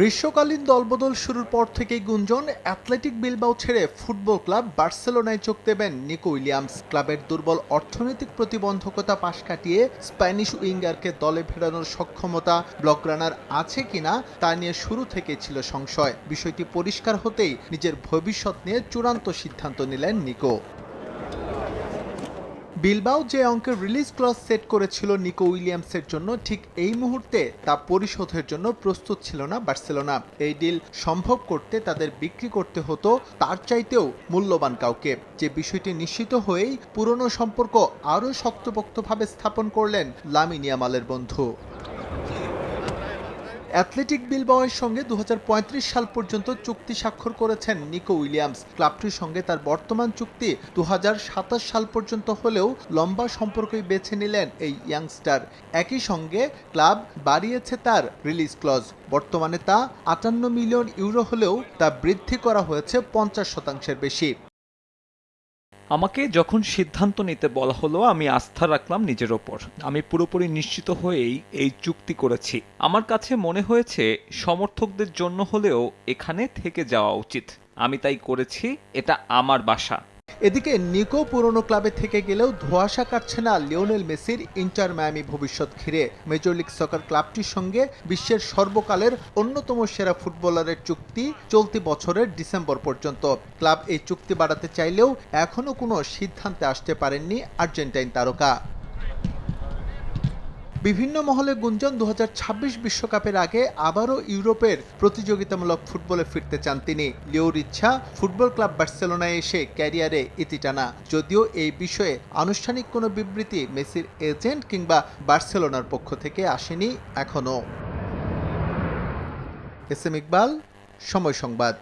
গ্রীষ্মকালীন দলবদল শুরুর পর থেকেই গুঞ্জন, অ্যাথলেটিক বিলবাও ছেড়ে ফুটবল ক্লাব বার্সেলোনায় যোগ দেবেন নিকো উইলিয়ামস। ক্লাবের দুর্বল অর্থনৈতিক প্রতিবন্ধকতা পাশ কাটিয়ে স্প্যানিশ উইঙ্গারকে দলে ফেরানোর সক্ষমতা ব্লক রানার আছে কিনা তা নিয়ে শুরু থেকে ছিল সংশয়। বিষয়টি পরিষ্কার হতেই নিজের ভবিষ্যৎ নিয়ে চূড়ান্ত সিদ্ধান্ত নিলেন নিকো। বিলবাও যে অঙ্কের রিলিজ ক্লজ সেট করেছিল নিকো উইলিয়ামসের জন্য, ঠিক এই মুহূর্তে তা পরিশোধের জন্য প্রস্তুত ছিল না বার্সেলোনা। এই ডিল সম্ভব করতে তাদের বিক্রি করতে হতো, তার চাইতেও মূল্যবান কাউকে। যে বিষয়টি নিশ্চিত হয়েই পুরনো সম্পর্ক আরও শক্তপোক্তভাবে স্থাপন করলেন লামিনিয়ামালের বন্ধু। অ্যাথলেটিক বিলবাওয়ের সঙ্গে দু হাজার পঁয়ত্রিশ সাল পর্যন্ত চুক্তি স্বাক্ষর করেছেন নিকো উইলিয়ামস। ক্লাবটির সঙ্গে তার বর্তমান চুক্তি দু হাজার সাতাশ সাল পর্যন্ত হলেও লম্বা সম্পর্কই বেছে নিলেন এই ইয়াংস্টার। একই সঙ্গে ক্লাব বাড়িয়েছে তার রিলিজ ক্লজ। বর্তমানে তা আটান্ন মিলিয়ন ইউরো হলেও তা বৃদ্ধি করা হয়েছে পঞ্চাশ শতাংশের বেশি। আমাকে যখন সিদ্ধান্ত নিতে বলা হলো, আমি আস্থা রাখলাম নিজের ওপর। আমি পুরোপুরি নিশ্চিত হয়েই এই চুক্তি করেছি। আমার কাছে মনে হয়েছে, সমর্থকদের জন্য হলেও এখানে থেকে যাওয়া উচিত। আমি তাই করেছি, এটা আমার বাসা। এদিকে নিকো পুরনো ক্লাবে থেকে গেলেও ধোয়াশা কাটছে না লিওনেল মেসির ইন্টার মায়ামি ভবিষ্যৎ ঘিরে। মেজর লিগ সকার ক্লাবটির সঙ্গে বিশ্বের সর্বকালের অন্যতম সেরা ফুটবলারের চুক্তি চলতি বছরের ডিসেম্বর পর্যন্ত। ক্লাব এই চুক্তি বাড়াতে চাইলেও এখনও কোনো সিদ্ধান্তে আসতে পারেননি আর্জেন্টাইন তারকা। বিভিন্ন মহলে গুঞ্জন দু বিশ্বকাপের আগে আবারও ইউরোপের প্রতিযোগিতামূলক ফুটবলে ফিরতে চান তিনি। লিওর ইচ্ছা ফুটবল ক্লাব বার্সেলোনায় এসে ক্যারিয়ারে ইতি টানা। যদিও এই বিষয়ে আনুষ্ঠানিক কোনো বিবৃতি মেসির এজেন্ট কিংবা বার্সেলোনার পক্ষ থেকে আসেনি এখনও। এস এম ইকবাল, সময় সংবাদ।